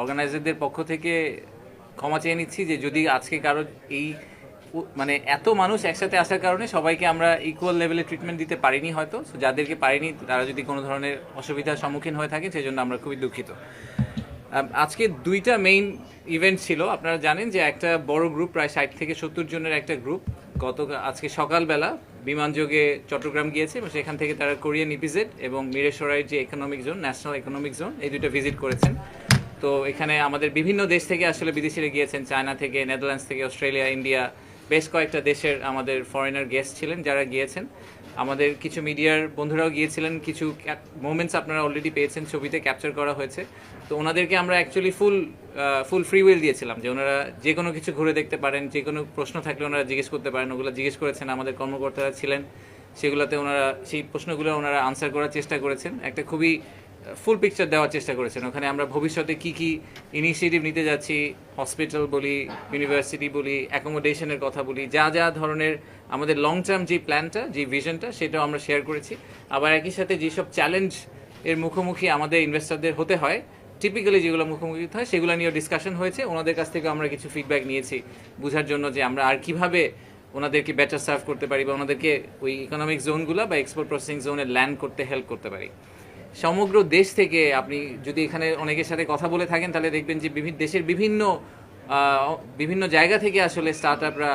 অর্গানাইজারদের পক্ষ থেকে ক্ষমা চেয়ে নিচ্ছি যে যদি আজকে কারও এই মানে এত মানুষ একসাথে আসার কারণে সবাইকে আমরা ইকুয়াল লেভেলে ট্রিটমেন্ট দিতে পারিনি হয়তো। যাদেরকে পারিনি, তারা যদি কোনো ধরনের অসুবিধার সম্মুখীন হয়ে থাকে সেই জন্য আমরা খুবই দুঃখিত। আজকে দুইটা মেইন ইভেন্ট ছিল। আপনারা জানেন যে একটা বড় গ্রুপ প্রায় ষাট থেকে সত্তর জনের একটা গ্রুপ গত, আজকে সকালবেলা বিমানযোগে চট্টগ্রাম গিয়েছে, এবং সেখান থেকে তারা কোরিয়ান ইপিজেড এবং মিরেশ্বরাইয়ের যে economic zone national economic zone এই দুটো ভিজিট করেছেন। তো এখানে আমাদের বিভিন্ন দেশ থেকে আসলে বিদেশিরা গিয়েছেন, চায়না থেকে, নেদারল্যান্ডস থেকে, অস্ট্রেলিয়া, ইন্ডিয়া, বেশ কয়েকটা দেশের আমাদের ফরেনার গেস্ট ছিলেন যারা গিয়েছেন। আমাদের কিছু মিডিয়ার বন্ধুরাও গিয়েছিলেন, কিছু মোমেন্টস আপনারা অলরেডি পেয়েছেন ছবিতে ক্যাপচার করা হয়েছে। তো ওনাদেরকে আমরা actually full full free will দিয়েছিলাম যে ওনারা যে কোনো কিছু ঘুরে দেখতে পারেন, যে কোনো প্রশ্ন থাকলে ওনারা জিজ্ঞেস করতে পারেন, ওগুলো জিজ্ঞেস করেছেন, আমাদের কর্মকর্তারা ছিলেন, সেগুলোতে ওনারা, সেই প্রশ্নগুলো ওনারা আনসার করার চেষ্টা করেছেন। একটা খুবই ফুল পিকচার দেওয়ার চেষ্টা করেছেন। ওখানে আমরা ভবিষ্যতে কি কি ইনিশিয়েটিভ নিতে যাচ্ছি হসপিটাল বলি ইউনিভার্সিটি বলি অ্যাকোমোডেশনের কথা বলি, যা যা ধরনের আমাদের লং টার্ম যে প্ল্যানটা যে ভিশনটা সেটাও আমরা শেয়ার করেছি। আবার একই সাথে যেসব চ্যালেঞ্জ এর মুখোমুখি আমাদের ইনভেস্টরদের হতে হয় টিপিক্যালি যেগুলো মুখোমুখি হয়, সেগুলো নিয়েও ডিসকাশন হয়েছে। ওনাদের কাছ থেকে আমরা কিছু ফিডব্যাক নিয়েছি বোঝার জন্য যে আমরা আর কীভাবে ওনাদেরকে বেটার সার্ভ করতে পারি বা ওনাদেরকে ওই ইকোনমিক জোনগুলো বা এক্সপোর্ট প্রসেসিং জোনে ল্যান্ড করতে হেল্প করতে পারি। সমগ্র দেশ থেকে আপনি যদি এখানে অনেকের সাথে কথা বলে থাকেন, তাহলে দেখবেন যে বিভিন্ন দেশের বিভিন্ন বিভিন্ন জায়গা থেকে আসলে স্টার্ট আপরা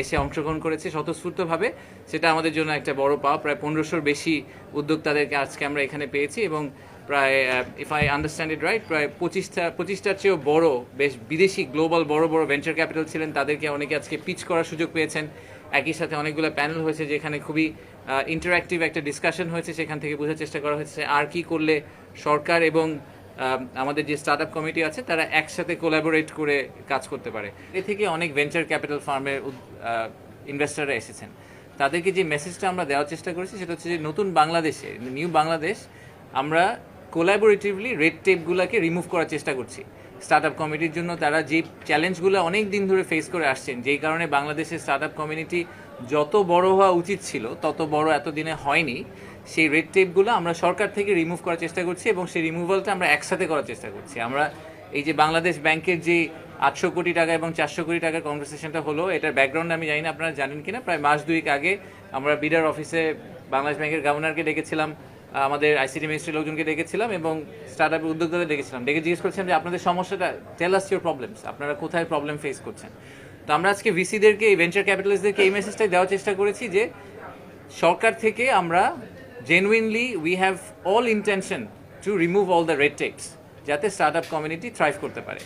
এসে অংশগ্রহণ করেছে স্বতঃস্ফূর্তভাবে। সেটা আমাদের জন্য একটা বড় পাওয়া। প্রায় পনেরোশোর বেশি উদ্যোক্তাদেরকে আজকে আমরা এখানে পেয়েছি এবং প্রায় if I understand it right প্রায় পঁচিশটা, পঁচিশটার চেয়েও বড়, বেশ বিদেশি গ্লোবাল বড় বড় ভেঞ্চার ক্যাপিটাল ছিলেন। তাদেরকে অনেকে আজকে পিচ করার সুযোগ পেয়েছেন। একই সাথে অনেকগুলো প্যানেল হয়েছে যেখানে খুবই ইন্টারাক্টিভ একটা ডিসকাশন হয়েছে, সেখান থেকে বোঝার চেষ্টা করা হয়েছে আর কি করলে সরকার এবং আমাদের যে স্টার্ট আপ কমিটি আছে, তারা একসাথে কোলাবোরেট করে কাজ করতে পারে। এ থেকে অনেক ভেঞ্চার ক্যাপিটাল ফার্মের ইনভেস্টররা এসেছেন। তাদেরকে যে মেসেজটা আমরা দেওয়ার চেষ্টা করেছি, সেটা হচ্ছে যে নতুন বাংলাদেশে নিউ বাংলাদেশ, আমরা কোলাবোরেটিভলি রেড টেপগুলোকে রিমুভ করার চেষ্টা করছি। স্টার্ট আপ কমিটির জন্য তারা যে চ্যালেঞ্জগুলো অনেক দিন ধরে ফেস করে আসছেন, যেই কারণে বাংলাদেশের স্টার্ট আপ কমিউনিটি যত বড় হওয়া উচিত ছিল, তত বড় এতদিনে হয়নি, সেই রেড টেপগুলো আমরা সরকার থেকে রিমুভ করার চেষ্টা করছি এবং সেই রিমুভালটা আমরা একসাথে করার চেষ্টা করছি। আমরা এই যে বাংলাদেশ ব্যাংকের যে আটশো কোটি টাকা এবং চারশো কোটি টাকার কনভারসেশনটা হলো, এটার ব্যাকগ্রাউন্ড আমি জানি না, আপনারা জানেন কিনা। প্রায় মাস দুয়েক আগে আমরা বিডার অফিসে বাংলাদেশ ব্যাংকের গভর্নরকে ডেকেছিলাম। আমাদের আইসিটি মিনিস্ট্রির লোকজনকে ডেকেছিলাম এবং স্টার্ট আপের উদ্যোক্তাদের ডেকেছিলাম ডেকে জিজ্ঞেস করছিলাম যে, আপনাদের সমস্যাটা টেল আস ইউর প্রবলেমস আপনারা কোথায় প্রবলেম ফেস করছেন? তো আমরা আজকে ভিসিদেরকে ভেঞ্চার ক্যাপিটালিস্টদেরকে এই মেসেজটাই দেওয়ার চেষ্টা করেছি যে, সরকার থেকে আমরা genuinely we have all intention to remove all the red tapes যাতে স্টার্ট আপ কমিউনিটি থ্রাইভ করতে পারে।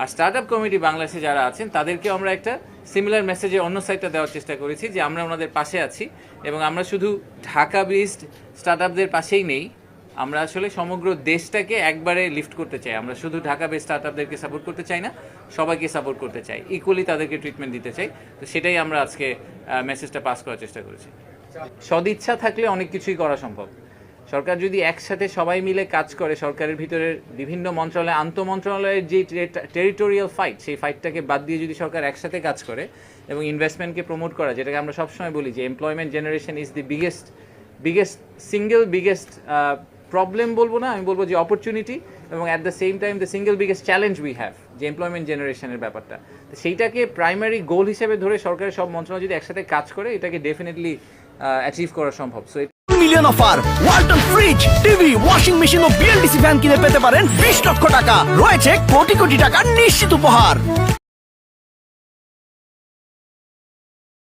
আর স্টার্ট আপ কমিউনিটি বাংলাদেশে যারা আছেন, তাদেরকেও আমরা একটা সিমিলার মেসেজে অন্য সাইডটা দেওয়ার চেষ্টা করেছি যে আমরা ওনাদের পাশে আছি এবং আমরা শুধু ঢাকা বেসড স্টার্ট আপদের পাশেই নেই। আমরা আসলে সমগ্র দেশটাকে একবারে লিফট করতে চাই। আমরা শুধু ঢাকা বেস স্টার্ট আপদেরকে সাপোর্ট করতে চাই না, সবাইকে সাপোর্ট করতে চাই। ইকুয়ালি তাদেরকে ট্রিটমেন্ট দিতে চাই। তো সেটাই আমরা আজকে মেসেজটা পাস করার চেষ্টা করেছি। সদিচ্ছা থাকলে অনেক কিছুই করা সম্ভব। সরকার যদি একসাথে সবাই মিলে কাজ করে, সরকারের ভিতরের বিভিন্ন মন্ত্রণালয় আন্তঃ মন্ত্রণালয়ের যে টেরিটোরিয়াল ফাইট, সেই ফাইটটাকে বাদ দিয়ে যদি সরকার একসাথে কাজ করে এবং ইনভেস্টমেন্টকে প্রমোট করা, যেটাকে আমরা সবসময় বলি যে employment generation is the biggest biggest single biggest problem বলব না, আমি বলব যে অপরচুনিটি এবং at the same time the single biggest challenge we have যে এমপ্লয়মেন্ট জেনারেশনের ব্যাপারটা। তো সেইটাকে প্রাইমারি গোল হিসেবে ধরে সরকারের সব মন্ত্রণালয় যদি একসাথে কাজ করে, এটাকে ডেফিনেটলি অ্যাচিভ করা সম্ভব। So million offer Walton fridge TV washing machine ও বিএলডিসি ফ্যান কিনে পেতে পারেন বিশ লক্ষ টাকা। রয়েছে কোটি কোটি টাকার নিশ্চিত উপহার।